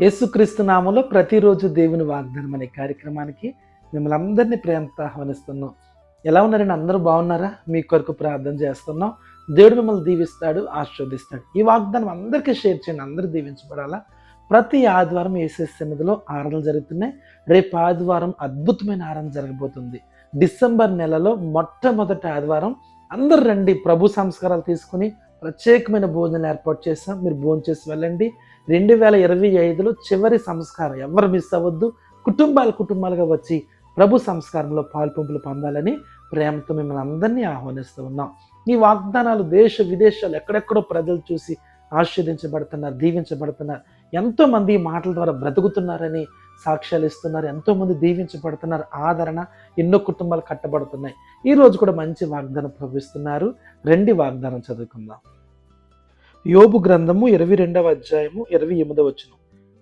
యేసుక్రీస్తు నామంలో ప్రతిరోజు దేవుని వాగ్దానం అనే కార్యక్రమానికి మిమ్మల్ని అందరినీ ప్రేమతో ఆహ్వానిస్తున్నాం. ఎలా ఉన్నారండి? అందరూ బాగున్నారా? మీ కొరకు ప్రార్థన చేస్తున్నాం. దేవుడు మిమ్మల్ని దీవిస్తాడు ఆశీర్వదిస్తాడు. ఈ వాగ్దానం అందరికీ షేర్ చేయండి అందరూ దీవించబడాలా? ప్రతి ఆదివారం ఏసెస్ సన్నిధిలో ఆరాధనలు జరుగుతున్నాయి. రేపు ఆదివారం అద్భుతమైన ఆరాధన జరగబోతుంది. డిసెంబర్ నెలలో మొట్టమొదటి ఆదివారం అందరు రండి ప్రభు సంస్కారాలు తీసుకుని ప్రత్యేకమైన భోజనాలు ఏర్పాటు చేస్తాం మీరు భోజనం చేసి వెళ్ళండి. రెండు వేల ఇరవై ఐదులో చివరి సంస్కారం ఎవరు మిస్ అవ్వద్దు. కుటుంబాలు కుటుంబాలుగా వచ్చి ప్రభు సంస్కారంలో పాల్పంపులు పొందాలని ప్రేమతో మిమ్మల్ని అందరినీ ఆహ్వానిస్తూ ఉన్నాం. ఈ వాగ్దానాలు దేశ విదేశాలు ఎక్కడెక్కడో ప్రజలు చూసి ఆశీర్దించబడుతున్నారు దీవించబడుతున్నారు. ఎంతోమంది ఈ మాటల ద్వారా బ్రతుకుతున్నారని సాక్ష్యాలు ఇస్తున్నారు ఎంతోమంది దీవించబడుతున్నారు ఆదరణ ఎన్నో కుటుంబాలు కట్టబడుతున్నాయి. ఈ రోజు కూడా మంచి వాగ్దానం ప్రవహిస్తున్నారు. రెండు వాగ్దానం చదువుకుందాం. యోబు గ్రంథము ఇరవై రెండవ అధ్యాయము ఇరవై ఎనిమిదవ వచ్చును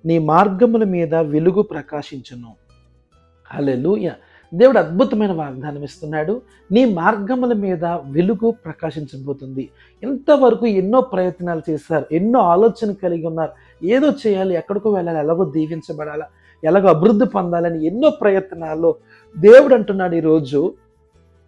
నీ మార్గముల మీద వెలుగు ప్రకాశించును. హలెలూయ దేవుడు అద్భుతమైన వాగ్దానం ఇస్తున్నాడు. నీ మార్గముల మీద వెలుగు ప్రకాశించబోతుంది. ఇంతవరకు ఎన్నో ప్రయత్నాలు చేశారు ఎన్నో ఆలోచన కలిగి ఉన్నారు. ఏదో చేయాలి ఎక్కడికో వెళ్ళాలి ఎలాగో దీవించబడాలా. ఎలాగో అభివృద్ధి పొందాలని ఎన్నో ప్రయత్నాలు దేవుడు అంటున్నాడు ఈరోజు.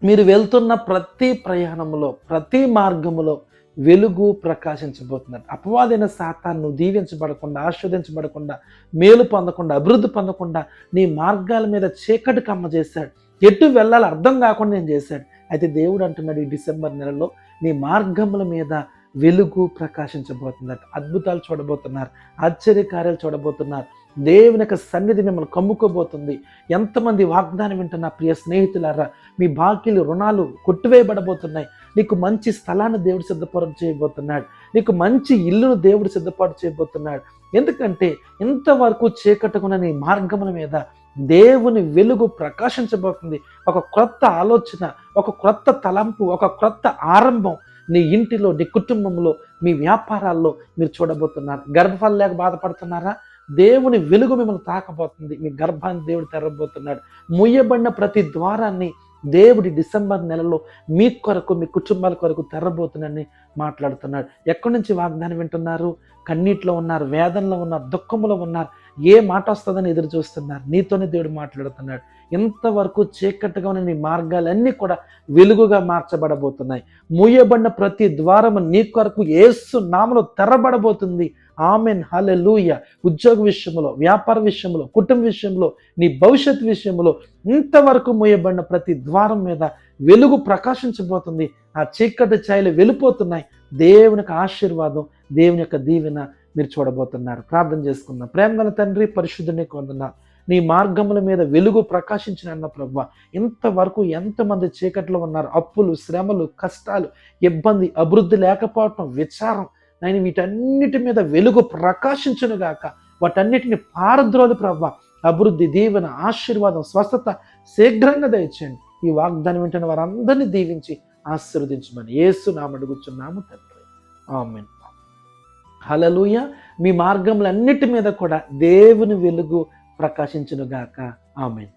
మీరు వెళ్తున్న ప్రతి ప్రయాణంలో ప్రతి మార్గములో వెలుగు ప్రకాశించబోతున్నాడు అపవాదైన శాతాన్ని దీవించబడకుండా ఆస్వాదించబడకుండా మేలు పొందకుండా అభివృద్ధి పొందకుండా నీ మార్గాల మీద చీకటి కమ్మ చేశాడు. ఎటు వెళ్ళాలి అర్థం కాకుండా నేను చేశాడు. అయితే దేవుడు అంటున్నాడు ఈ డిసెంబర్ నెలలో నీ మార్గముల మీద వెలుగు ప్రకాశించబోతున్నారు. అద్భుతాలు చూడబోతున్నారు. ఆశ్చర్యకార్యాలు చూడబోతున్నారు. దేవుని యొక్క సన్నిధి మిమ్మల్ని కమ్ముకోబోతుంది. ఎంతమంది వాగ్దానం వింటున్నా ప్రియ స్నేహితులారా మీ బాకీలు రుణాలు కొట్టివేయబడబోతున్నాయి. నీకు మంచి స్థలాన్ని దేవుడు సిద్ధపాటు చేయబోతున్నాడు. నీకు మంచి ఇల్లును దేవుడు సిద్ధపాటు చేయబోతున్నాడు. ఎందుకంటే ఇంతవరకు చీకట్టుకున్న నీ మార్గముల మీద దేవుని వెలుగు ప్రకాశించబోతుంది. ఒక క్రొత్త ఆలోచన ఒక క్రొత్త తలంపు ఒక క్రొత్త ఆరంభం నీ ఇంటిలో నీ కుటుంబంలో మీ వ్యాపారాల్లో మీరు చూడబోతున్నారు. గర్భఫలం లేక బాధపడుతున్నారా? దేవుని వెలుగు మిమ్మల్ని తాకబోతుంది. మీ గర్భాన్ని దేవుడు తెరబోతున్నాడు. ముయ్యబడిన ప్రతి ద్వారాన్ని దేవుడి డిసెంబర్ నెలలో మీ కొరకు మీ కుటుంబాల కొరకు తెరబోతుందని మాట్లాడుతున్నాడు. ఎక్కడి నుంచి వాగ్దానం వింటున్నారు? కన్నీటిలో ఉన్నారు వేదనలో ఉన్నారు దుఃఖంలో ఉన్నారు. ఏ మాట వస్తుందని ఎదురు చూస్తున్నారు? నీతోనే దేవుడు మాట్లాడుతున్నాడు. ఇంతవరకు చీకటిగా ఉన్న నీ మార్గాలన్నీ కూడా వెలుగుగా మార్చబడబోతున్నాయి. మూయబడిన ప్రతి ద్వారము నీ కొరకు ఏసు నామలో తెరబడబోతుంది. ఆమెన్ హలెలూయ ఉద్యోగ విషయంలో వ్యాపార విషయంలో కుటుంబ విషయంలో నీ భవిష్యత్ విషయంలో ఇంతవరకు మూయబడిన ప్రతి ద్వారం మీద వెలుగు ప్రకాశించబోతుంది. ఆ చీకటి ఛాయలు వెళ్ళిపోతున్నాయి. దేవునికి ఆశీర్వాదం దేవుని యొక్క దీవెన మీరు చూడబోతున్నారు. ప్రార్థన చేసుకుందాం. ప్రేమగల తండ్రి పరిశుద్ధుని కొందన్నారు నీ మార్గముల మీద వెలుగు ప్రకాశించిన అన్న ప్రభు ఇంతవరకు ఎంతమంది చీకట్లో ఉన్నారు. అప్పులు శ్రమలు కష్టాలు ఇబ్బంది అభివృద్ధి లేకపోవటం విచారం నేను వీటన్నిటి మీద వెలుగు ప్రకాశించును గాక. వాటన్నిటిని పారద్రోలు ప్రవ్వ. అభివృద్ధి దీవెన ఆశీర్వాదం స్వస్థత శీఘ్రంగా దయచేయండి. ఈ వాగ్దానం వింటున్న వారందరినీ దీవించి ఆశీర్వదించమని ఏసు నామడుగుచున్నాము తండ్రి. ఆమెన్. హలలుయ మీ మార్గములన్నిటి మీద కూడా దేవుని వెలుగు ప్రకాశించును గాక. ఆమెన్.